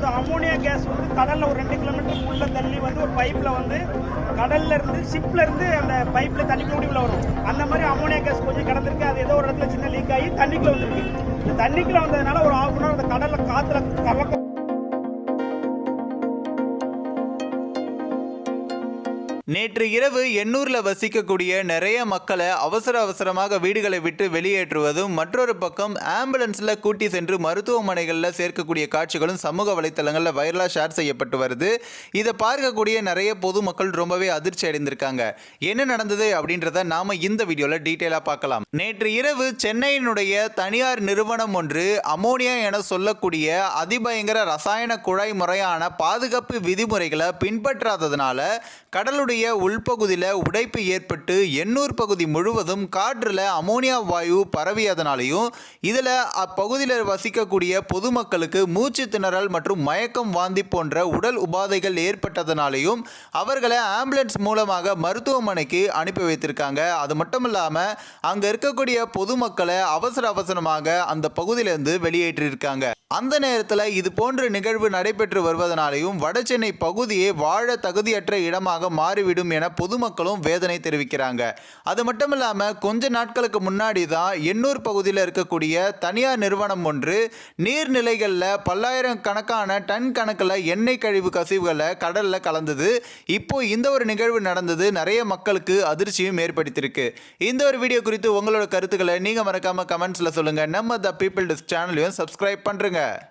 வந்து ammonia case வந்து கடல்ல ஒரு ரெண்டு கிலோமீட்டர் உள்ள தள்ளி வந்து ஒரு பைப்ல வந்து கடல்ல இருந்து ஷிப்ல இருந்து அந்த பைப்ல தண்ணிக்குள்ள உள்ள வரும். அந்த மாதிரி அமோனியா கேஸ் கொஞ்சம் கிடந்திருக்கு. அது ஏதோ ஒரு இடத்துல சின்ன லீக் ஆகி தண்ணிக்குள்ள வந்துருக்கு. இந்த தண்ணிக்குள்ள வந்ததுனால ஒரு ஆஃப் நேற்று இரவு எண்ணூரில் வசிக்கக்கூடிய நிறைய மக்களை அவசர அவசரமாக வீடுகளை விட்டு வெளியேற்றுவதும் மற்றொரு பக்கம் ஆம்புலன்ஸில் கூட்டி சென்று மருத்துவமனைகளில் சேர்க்கக்கூடிய காட்சிகளும் சமூக வலைத்தளங்களில் வைரலாக ஷேர் செய்யப்பட்டு வருது. இதை பார்க்கக்கூடிய நிறைய பொதுமக்கள் ரொம்பவே அதிர்ச்சி அடைந்திருக்காங்க. என்ன நடந்தது அப்படின்றத நாம இந்த வீடியோவில் டீட்டெயிலாக பார்க்கலாம். நேற்று இரவு சென்னையினுடைய தனியார் நிறுவனம் ஒன்று அமோனியா என சொல்லக்கூடிய அதிபயங்கர ரசாயன குழாய் முறையான பாதுகாப்பு விதிமுறைகளை பின்பற்றாததுனால கடலுடைய உள்பகுதியில் உடைப்பு ஏற்பட்டு எண்ணூர் பகுதி முழுவதும் காற்றில் அமோனியா வாயு பரவியதனாலையும் இதில் அப்பகுதியில் வசிக்கக்கூடிய பொதுமக்களுக்கு மூச்சு திணறல் மற்றும் மயக்கம் வாந்தி போன்ற உடல் உபாதைகள் ஏற்பட்டதனாலையும் அவர்களை ஆம்புலன்ஸ் மூலமாக மருத்துவமனைக்கு அனுப்பி வைத்திருக்காங்க. அது மட்டும் இல்லாமல் அங்கே இருக்கக்கூடிய பொதுமக்களை அவசர அவசரமாக அந்த பகுதியிலிருந்து வெளியேற்றியிருக்காங்க. அந்த நேரத்தில் இது போன்ற நிகழ்வு நடைபெற்று வருவதனாலையும் வடசென்னை பகுதியே வாழ தகுதியற்ற இடமாக மாறிவிடும் என பொதுமக்களும் வேதனை தெரிவிக்கிறாங்க. அது மட்டும் இல்லாமல் கொஞ்ச நாட்களுக்கு முன்னாடி தான் எண்ணூர் பகுதியில் இருக்கக்கூடிய தனியார் நிறுவனம் ஒன்று நீர்நிலைகளில் பல்லாயிரம் கணக்கான டன் கணக்கில் எண்ணெய் கழிவு கசிவுகளை கடலில் கலந்தது. இப்போ இந்த ஒரு நிகழ்வு நடந்தது. நிறைய மக்களுக்கு அதிர்ச்சியும் ஏற்படுத்தியிருக்கு. இந்த ஒரு வீடியோ குறித்து உங்களோட கருத்துக்களை நீங்கள் மறக்காமல் கமெண்ட்ஸில் சொல்லுங்கள் நம்ம த பீப்பிள் டிஸ் சேனலையும் சப்ஸ்கிரைப் பண்ணுறங்க care.